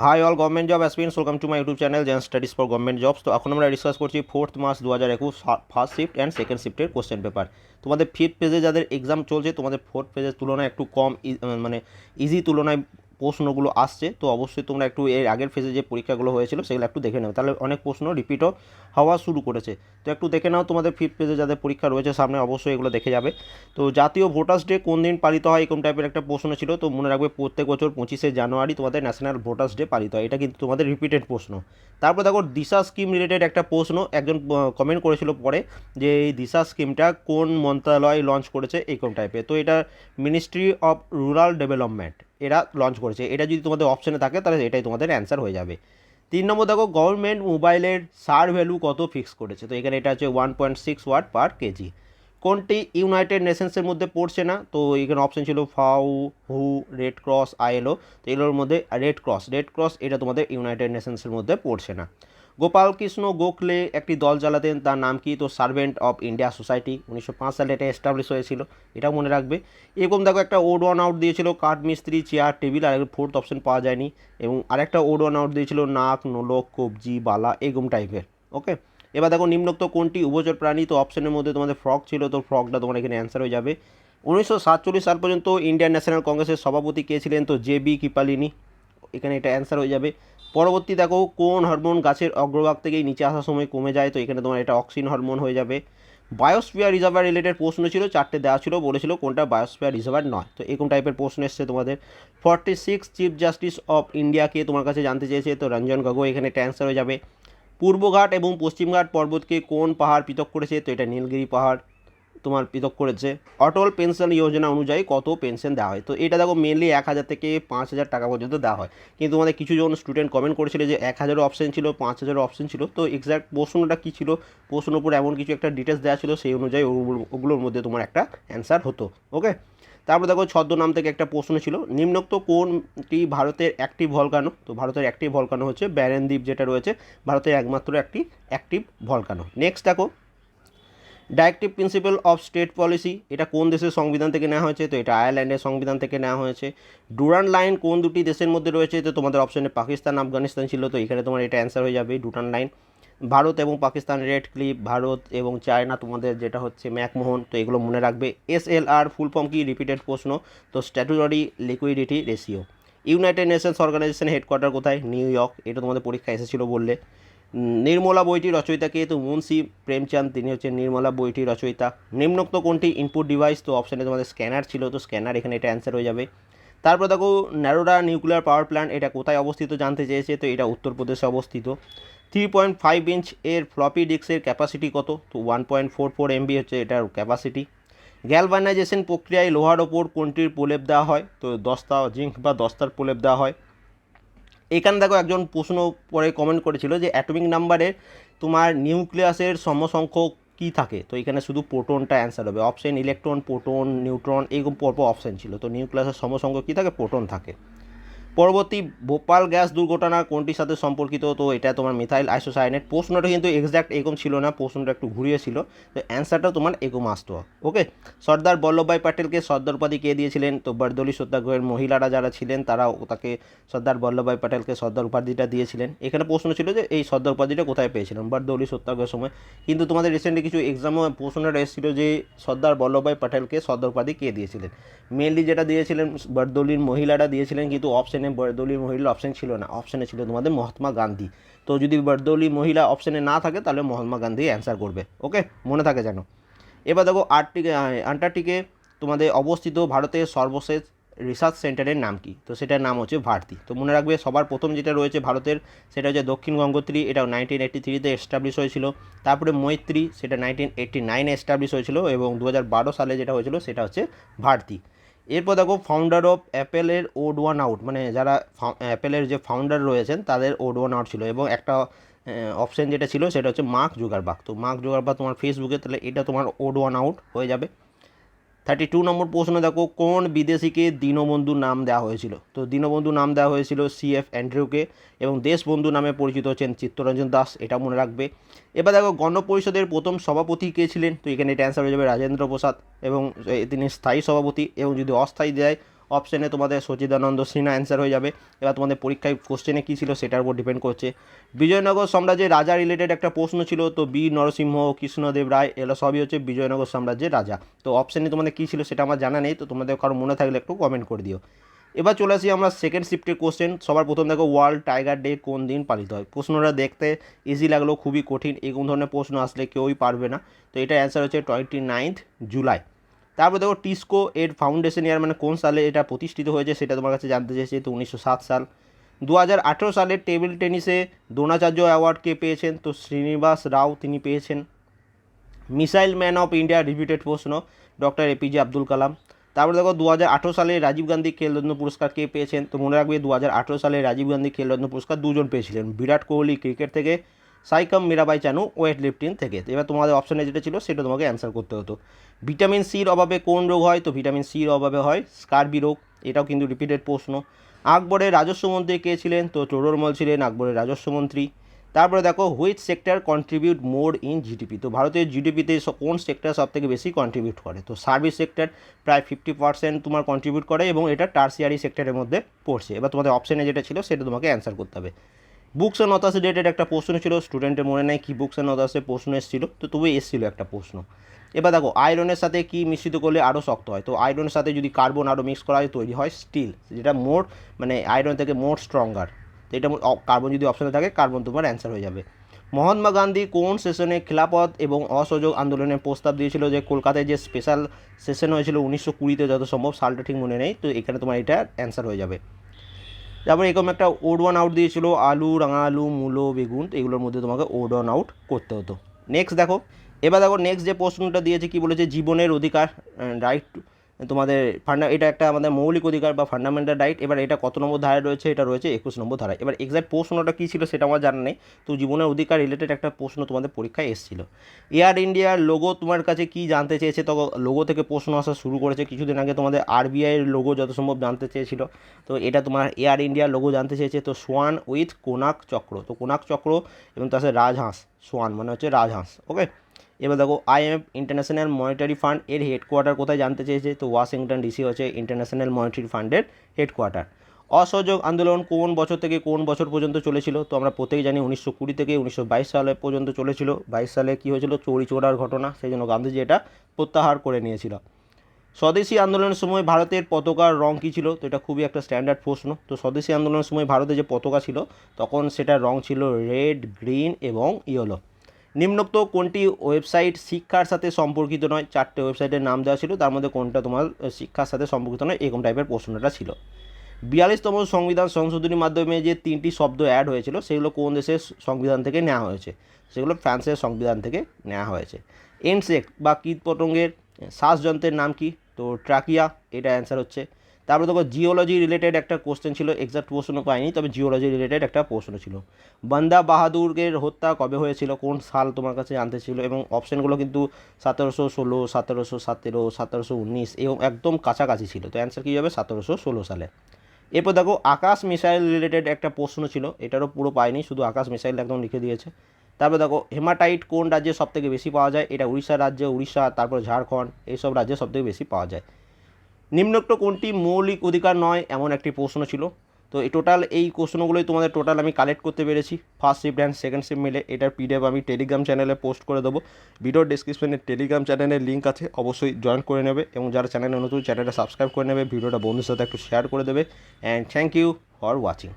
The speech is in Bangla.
Hi all government job aspirants welcome to my YouTube channel Gen Studies for government jobs তো এখন আমরা ডিসকাস করছি ফোর্থ মাস দু হাজার একুশ ফার্স্ট শিফট অ্যান্ড সেকেন্ড শিফটের কোশ্চেন পেপার তোমাদের ফিফথ পেজে যাদের এক্সাম চলছে, তোমাদের ফোর্থ পেজের তুলনায় একটু কম মানে ইজি তুলনায় প্রশ্নগুলো আসছে, তো অবশ্যই তোমরা একটু এর আগের ফেজে যে পরীক্ষাগুলো হয়েছিল সেগুলো একটু দেখে নেবে। তাহলে অনেক প্রশ্ন রিপিটও হওয়া শুরু করেছে। তো একটু দেখে নাও তোমাদের ফিফথ পেজে যাদের পরীক্ষা রয়েছে সামনে, অবশ্যই এগুলো দেখে যাবে। তো জাতীয় ভোটার্স ডে কোন দিন পালিত হয়, এরকম টাইপের একটা প্রশ্ন ছিল, তো মনে রাখবে প্রত্যেক বছর পঁচিশে জানুয়ারি তোমাদের ন্যাশনাল ভোটার্স ডে পালিত হয়। এটা কিন্তু তোমাদের রিপিটেড প্রশ্ন। তারপর দেখো দিশা স্কিম রিলেটেড একটা প্রশ্ন, একজন কমেন্ট করেছিল পরে যে এই দিশা স্কিমটা কোন মন্ত্রণালয় লঞ্চ করেছে, এরকম টাইপের তো এটা মিনিস্ট্রি অফ রুরাল ডেভেলপমেন্ট এরা লঞ্চ করেছে। এটা যদি তোমাদের অপশনে থাকে, তাহলে এটাই তোমাদের অ্যান্সার হয়ে যাবে। তিন নম্বর দেখো গভর্নমেন্ট মোবাইলের সার ভ্যালু কত ফিক্স করেছে? তো এখানে এটা হচ্ছে one point six watt per kg কোনটি ইউনাইটেড নেশনসের মধ্যে পড়ছে না? তো এখানে অপশন ছিল ফাউ, হু, রেড ক্রস আইএলও তো এগুলোর মধ্যে রেড ক্রস। রেড ক্রস এটা তোমাদের ইউনাইটেড নেশনসের মধ্যে পড়ছে না। গোপাল কৃষ্ণ গোখলে একটি দল চালাতেন তার নাম কি? তো সার্ভেন্ট অফ ইন্ডিয়া সোসাইটি, উনিশশো পাঁচ সালে এটা এস্টাবলিশ হয়েছিল। এটাও মনে রাখবে। এরকম দেখো, একটা ওড ওয়ান আউট দিয়েছিল, কাঠ, মিস্ত্রি, চেয়ার, টেবিল, আর ফোর্থ অপশন পাওয়া যায়নি। এবং আরেকটা ওড ওয়ান আউট দিয়েছিল, নাক, নোলক, কবজি, বালা, এরকম টাইপের, ওকে? এবার দেখো, নিম্নোক্ত কোনটি উভচর প্রাণী? তো অপশনের মধ্যে তোমাদের ফ্রক ছিল, তো ফ্রকটা তোমার এখানে অ্যান্সার হয়ে যাবে। উনিশশো সাতচল্লিশ সাল পর্যন্ত ইন্ডিয়ান ন্যাশনাল কংগ্রেসের সভাপতি কে ছিলেন? তো জে বি কৃপালিনী। এখানে এটা অ্যান্সার হয়ে যাবে। পরবর্তী দেখো, কোন হরমোন গাছের অগ্রভাগ থেকেই নিচে আসার সময় কমে যায়? তো এখানে তোমার এটা অক্সিন হরমোন হয়ে যাবে। বায়োস্ফিয়ার রিজার্ভার রিলেটেড প্রশ্ন ছিল, চারটে দেওয়া ছিল, বলেছিল কোনটা বায়োস্ফিয়ার রিজার্ভার নয়। তো এরকম টাইপের প্রশ্ন এসছে তোমাদের। Forty six chief justice of ইন্ডিয়াকে তোমার কাছে জানতে চেয়েছে, তো রঞ্জন গগৈ, এখানে এটা অ্যান্সার হয়ে যাবে। পূর্বঘাট এবং পশ্চিমঘাট পর্বতকে কোন পাহাড় পৃথক করেছে? তো এটা নীলগিরি পাহাড়। তোমার পৃথক করেছে। অটল পেনশন যোজনা অনুযায়ী কত পেনশন দেওয়া হয়? তো এটা দেখো মেনলি এক হাজার থেকে পাঁচ হাজার টাকা পর্যন্ত দেওয়া হয়। কিন্তু তোমাদের কিছু জন স্টুডেন্ট কমেন্ট করেছিল যে এক হাজারও অপশন ছিল, পাঁচ হাজারও অপশন ছিল। তো এক্স্যাক্ট প্রশ্নটা কী ছিল? প্রশ্নের উপর এমন কিছু একটা ডিটেলস দেওয়া ছিল, সেই অনুযায়ী ওগুলো- ওগুলোর মধ্যে তোমার একটা অ্যান্সার হতো। ওকে তারপর দেখো ছদ্মনাম থেকে একটা প্রশ্ন ছিল, নিম্নোক্ত কোনটি ভারতের অ্যাক্টিভ ভলকানো তো ভারতের অ্যাক্টিভ ভলকানো হচ্ছে ব্যারেন দ্বীপ যেটা রয়েছে, ভারতের একমাত্র একটি অ্যাক্টিভ ভলকানো নেক্সট দেখো directive principle of state policy এটা কোন দেশের সংবিধান থেকে নেওয়া হয়েছে? তো এটা আয়ারল্যান্ডের সংবিধান থেকে নেওয়া হয়েছে। ডুরান লাইন কোন দুটি দেশের মধ্যে রয়েছে? তো তোমাদের অপশনে পাকিস্তান, আফগানিস্তান ছিল, তো এখানে তোমার এটা অ্যান্সার হয়ে যাবে ডুরান লাইন ভারত এবং পাকিস্তান রেড ক্লিপ ভারত এবং চায়না, তোমাদের যেটা হচ্ছে ম্যাকমোহন, তো এগুলো মনে রাখবে। S L R full form কি? রিপিটেড প্রশ্ন। তো statutory liquidity ratio United Nations organisation headquarter কোথায়? নিউ ইয়র্ক এটা তোমাদের পরীক্ষা এসেছিল বললে। নির্মলা বইটি রচয়িতা কে তো মুন্সি প্রেমচাঁদ, তিনি হচ্ছেন নির্মলা বইটি রচয়িতা। নিম্নোক্ত কোনটি ইনপুট ডিভাইস তো অপশানে তোমাদের স্ক্যানার ছিল, তো স্ক্যানার এখানে এটা অ্যান্সার হয়ে যাবে। তারপর দেখো ন্যারোডা নিউক্লিয়ার পাওয়ার প্ল্যান্ট এটা কোথায় অবস্থিত জানতে চেয়েছে, তো এটা উত্তরপ্রদেশে অবস্থিত। থ্রি পয়েন্ট ফাইভ ইঞ্চ এর ফ্লপি ডিস্কের ক্যাপাসিটি কত? তো one point four four MB হচ্ছে এটার ক্যাপাসিটি গ্যালভানাইজেশন প্রক্রিয়ায় লোহার ওপর কোনটির প্রলেপ দেওয়া হয়? তো দস্তা জিঙ্ক বা দস্তার প্রলেপ দেওয়া হয়। এখানে দেখো একজন প্রশ্ন পরে কমেন্ট করেছিল যে অ্যাটমিক নাম্বারে তোমার নিউক্লিয়াসের সমসংখ্যক কী থাকে? তো এখানে শুধু প্রোটনটা অ্যান্সার হবে। অপশন ইলেকট্রন প্রোটন নিউট্রন এইরকম পরপর অপশন ছিল। তো নিউক্লিয়াসের সমসংখ্যক কী থাকে? প্রোটন থাকে। পরবর্তী ভোপাল গ্যাস দুর্ঘটনা কোনটির সাথে সম্পর্কিত? তো এটা তোমার মিথাইল আইসোসাইনেট। প্রশ্নটা কিন্তু এক্স্যাক্ট এরকম ছিল না, প্রশ্নটা একটু ঘুরিয়েছিল তো অ্যান্সারটা তোমার এরকম আসতো। ওকে সর্দার বল্লভভাই প্যাটেলকে সর্দার উপাধি কে দিয়েছিলেন? তো বরদলি সত্যাগ্রহের মহিলারা যারা ছিলেন তারা তাকে সর্দার বল্লভভাই প্যাটেলকে সর্দার উপাধিটা দিয়েছিলেন। এখানে প্রশ্ন ছিল যে, এই সর্দার উপাধিটা কোথায় পেয়েছিলেন? বরদলি সত্যাগ্রহের সময়। কিন্তু তোমাদের রিসেন্টলি কিছু এক্সামও প্রশ্নটা এসেছিল যে, সর্দার বল্লভভাই প্যাটেলকে সর্দার উপাধি কে দিয়েছিলেন? মেনলি যেটা দিয়েছিলেন বরদলির মহিলারা দিয়েছিলেন, কিন্তু অপশানে বরদলির মহিলা অপশান ছিল না। অপশানে ছিল তোমাদের মহাত্মা গান্ধী। তো যদি বরদলি মহিলা অপশানে না থাকে, তাহলে মহাত্মা গান্ধী অ্যান্সার করবে। ওকে মনে থাকে যেন। এবার দেখো আর্টিকে আন্টার্কটিকে তোমাদের অবস্থিত ভারতের সর্বশেষ রিসার্চ সেন্টারের নাম কি? তো সেটার নাম হচ্ছে ভারতী। তো মনে রাখবে, সবার প্রথম যেটা রয়েছে ভারতের, সেটা হচ্ছে দক্ষিণ গঙ্গোত্রী। এটা নাইনটিন এইট্টি থ্রিতে এস্টাবলিশ হয়েছিল। তারপরে মৈত্রী, সেটা নাইনটিন এইট্টি নাইনে এস্টাবলিশ হয়েছিল। এবং দু সালে যেটা হয়েছিল, সেটা হচ্ছে ভারতী। এরপর দেখো ফাউন্ডার অফ অ্যাপেলের ওড ওয়ান আউট মানে যারা অ্যাপেলের যে ফাউন্ডার রয়েছেন, তাদের ওড ওয়ান আউট ছিল এবং একটা অপশান যেটা ছিল সেটা হচ্ছে মার্ক জুগারবাগ তো মার্ক জুগারবাগ তোমার ফেসবুকে তাহলে এটা তোমার ওড ওয়ান আউট হয়ে যাবে। থার্টি টু নম্বর প্রশ্ন দেখো, কোন বিদেশিকে দীনবন্ধু নাম দেওয়া হয়েছিল? তো দীনবন্ধু নাম দেওয়া হয়েছিল সি এফ অ্যান্ড্রিউকে এবং দেশবন্ধু নামে পরিচিত হচ্ছেন চিত্তরঞ্জন দাস, এটা মনে রাখবে। এবার দেখো, গণপরিষদের প্রথম সভাপতি কে ছিলেন? তো এখানে এটা অ্যান্সার হয়ে যাবে রাজেন্দ্র প্রসাদ এবং তিনি স্থায়ী সভাপতি এবং যদি অস্থায়ী দেয় অপশানে তোমাদের সচিদানন্দ সিনহা অ্যান্সার হয়ে যাবে। এবার তোমাদের পরীক্ষায় কোশ্চেনে কী ছিল সেটার উপর ডিপেন্ড করছে। বিজয়নগর সাম্রাজ্যের রাজা রিলেটেড একটা প্রশ্ন ছিল, তো বীর নরসিংহ, কৃষ্ণদেব রায় এগুলো সবই হচ্ছে বিজয়নগর সাম্রাজ্যের রাজা। তো অপশানে তোমাদের কী ছিল সেটা আমার জানা নেই, তো তোমাদের কারও মনে থাকলে একটু কমেন্ট করে দিও। এবার চলে আসি আমরা সেকেন্ড শিফটের কোশ্চেন সবার প্রথম দেখো ওয়ার্ল্ড টাইগার ডে কোন দিন পালিত হয়? প্রশ্নটা দেখতে ইজি লাগলেও খুবই কঠিন। এরকম ধরনের প্রশ্ন আসলে কেউই পারবে না। তো এটা অ্যান্সার হচ্ছে টোয়েন্টি নাইন্থ জুলাই তারপর দেখো টিস্কো এর ফাউন্ডেশন ইয়ার মানে কোন সালে এটা প্রতিষ্ঠিত হয়েছে সেটা তোমার কাছে জানতে চেয়েছি তো উনিশশো সাত সাল। দু হাজার আঠেরো সালে টেবিল টেনিসে দ্রোণাচার্য অ্যাওয়ার্ড কে পেয়েছেন? তো শ্রীনিবাস রাও তিনি পেয়েছেন। Missile man of India repeated প্রশ্ন, ডক্টর এপিজে আব্দুল কালাম। তারপরে দেখো দু হাজার আঠেরো সালে রাজীব গান্ধী খেলরত্ন পুরস্কার কে পেয়েছেন? তো মনে রাখবে দু হাজার আঠেরো সালে রাজীব গান্ধী খেলরত্ন পুরস্কার দুজন পেয়েছিলেন, বিরাট কোহলি ক্রিকেট থেকে সাইকাম, মীরাবাই, চানু ওয়েট লিফটিং থেকে এবার তোমাদের অপশানে যেটা ছিল, সেটা তোমাকে অ্যান্সার করতে হতো। ভিটামিন সির অভাবে কোন রোগ হয়? তো ভিটামিন সির অভাবে হয় স্কারবি রোগ, এটাও কিন্তু রিপিটেড প্রশ্ন। আকবরের রাজস্ব মন্ত্রী কে ছিলেন? তো চোররমল ছিলেন আকবরের রাজস্ব মন্ত্রী। তারপরে দেখো which sector contribute more in GDP তো ভারতের জিডিপিতে কোন সেক্টর সব থেকে বেশি কন্ট্রিবিউট করে? তো সার্ভিস সেক্টর প্রায় ফিফটি পার্সেন্ট তোমার কন্ট্রিবিউট করে এবং এটা টার্সিয়ারি সেক্টরের মধ্যে পড়ছে। এবার তোমাদের অপশানে যেটা ছিল, সেটা তোমাকে অ্যান্সার করতে হবে। বুকস অ্যান্ড অথার্স রিলেটেড একটা প্রশ্ন ছিল স্টুডেন্টের মনে নেই কী বুকস অ্যান্ড অথার্সের প্রশ্ন এসেছিল, তো তবু এসেছিল একটা প্রশ্ন। এবার দেখো আয়রনের সাথে কি মিশ্রিত করলে আরও শক্ত হয়? তো আয়রনের সাথে যদি কার্বন আরও মিক্স করা হয়, তৈরি হয় স্টিল যেটা মোর মানে আয়রন থেকে মোর স্ট্রঙ্গার তো এটা কার্বন যদি অপশানে থাকে কার্বন তোমার অ্যান্সার হয়ে যাবে। মহাত্মা গান্ধী কোন সেশনে খিলাফত এবং অসহযোগ আন্দোলনের প্রস্তাব দিয়েছিল যে কলকাতায় যে স্পেশাল সেশন হয়েছিল উনিশশো কুড়িতে যত সম্ভব, সালটা ঠিক মনে নেই, তো এখানে তোমার এটা অ্যান্সার হয়ে যাবে। তারপরে এরকম একটা ওড ওয়ান আউট দিয়েছিল, আলু রাঙা আলু মূলো, বেগুন, তো এগুলোর মধ্যে তোমাকে ওড ওয়ান আউট করতে হতো। নেক্সট দেখো, এবার দেখো নেক্সট যে প্রশ্নটা দিয়েছে কি বলেছে, জীবনের অধিকার রাইট তোমাদের ফান্ডা এটা একটা আমাদের মৌলিক অধিকার বা ফান্ডামেন্টাল রাইট এবার এটা কত নম্বর ধারায় রয়েছে? এটা রয়েছে একুশ নম্বর ধারায়। এবার এক্সাক্ট প্রশ্নটা কী ছিল সেটা আমার জানা নেই। তো জীবনের অধিকার রিলেটেড একটা প্রশ্ন তোমাদের পরীক্ষায় এসেছিল। এয়ার ইন্ডিয়ার লোগো তোমার কাছে কি জানতে চেয়েছে? তখন লোগো থেকে প্রশ্ন আসা শুরু করেছে। কিছুদিন আগে তোমাদের আরবিআইয়ের লোগো যত সম্ভব জানতে চেয়েছিল। তো এটা তোমার এয়ার ইন্ডিয়ার লোগো জানতে চেয়েছে। তো সোয়ান উইথ কোনাক চক্র তো কোনাক চক্র এবং তার সাথে রাজহাঁস সোয়ান মানে হচ্ছে রাজহাঁস ওকে এবার দেখো আইএমএফ ইন্টারন্যাশনাল মনিটারি ফান্ড এর হেডকোয়ার্টার কোথায় জানতে চেয়েছে? তো ওয়াশিংটন ডিসি হচ্ছে ইন্টারন্যাশনাল মনিটারি ফান্ডের হেডকোয়ার্টার অসহযোগ আন্দোলন কোন বছর থেকে কোন বছর পর্যন্ত চলেছিল? তো আমরা প্রত্যেকেই জানি উনিশশো কুড়ি থেকে উনিশশো বাইশ সালে পর্যন্ত চলেছিল। বাইশ সালে কী হয়েছিল? চৌরি চোরার ঘটনা। সেই জন্য গান্ধীজি এটা প্রত্যাহার করে নিয়েছিল। স্বদেশী আন্দোলনের সময় ভারতের পতাকার রং কী ছিল? তো এটা খুবই একটা স্ট্যান্ডার্ড প্রশ্ন। তো স্বদেশী আন্দোলনের সময় ভারতে যে পতাকা ছিল, তখন সেটার রং ছিল রেড গ্রিন এবং ইয়েলো নিম্নোক্ত কোনটি ওয়েবসাইট শিক্ষার সাথে সম্পর্কিত নয়? চারটে ওয়েবসাইটের নাম দেওয়া ছিল, তার মধ্যে কোনটা তোমার শিক্ষার সাথে সম্পর্কিত নয়, এরকম টাইপের প্রশ্নটা ছিল। বিয়াল্লিশতম সংবিধান সংশোধনীর মাধ্যমে যে তিনটি শব্দ অ্যাড হয়েছিল, সেগুলো কোন দেশের সংবিধান থেকে নেওয়া হয়েছে? সেগুলো ফ্রান্সের সংবিধান থেকে নেওয়া হয়েছে। এনসেক্ট বা কীটপতঙ্গের শ্বাসযন্ত্রের নাম কি? তো ট্রাকিয়া, এটা অ্যান্সার হচ্ছে। তারপরে দেখো জিওলজি রিলেটেড একটা কোশ্চেন ছিল এক্সাক্ট প্রশ্ন পাইনি, তবে জিওলজি রিলেটেড একটা প্রশ্ন ছিল। বান্দা বাহাদুরের হত্যা কবে হয়েছিল? কোন সাল তোমার কাছে জানতে ছিল? এবং অপশানগুলো কিন্তু সতেরোশো ষোলো, সতেরোশো সতেরো, সতেরোশো উনিশ এবং একদম কাছাকাছি ছিল। তো অ্যান্সার কী হবে? সতেরোশো ষোলো সালে। এরপর দেখো, আকাশ মিসাইল রিলেটেড একটা প্রশ্ন ছিল, এটারও পুরো পাইনি, শুধু আকাশ মিসাইল একদম লিখে দিয়েছে। তারপর দেখো হেমাটাইট কোন রাজ্যে সবথেকে বেশি পাওয়া যায়? এটা উড়িষ্যা রাজ্যে, উড়িষ্যা, তারপর ঝাড়খণ্ড, এইসব রাজ্যে সবথেকে বেশি পাওয়া যায়। নিম্নোক্ত কোনটি মৌলিক অধিকার নয় এমন একটি প্রশ্ন ছিল। তো এই টোটাল এই কোশ্চেনগুলোই তোমাদের টোটাল আমি কালেক্ট করতে পেরেছি। First shift and second shift মিলে এটার পিডিএফ আমি টেলিগ্রাম চ্যানেলে পোস্ট করে দেবো। ভিডিওর ডিসক্রিপশনে টেলিগ্রাম চ্যানেলের লিঙ্ক আছে, অবশ্যই জয়েন করে নেবে এবং যারা চ্যানেলে নতুন চ্যানেলটা সাবস্ক্রাইব করে নেবে, ভিডিওটা বন্ধুর সাথে একটু শেয়ার করে দেবে। And thank you for watching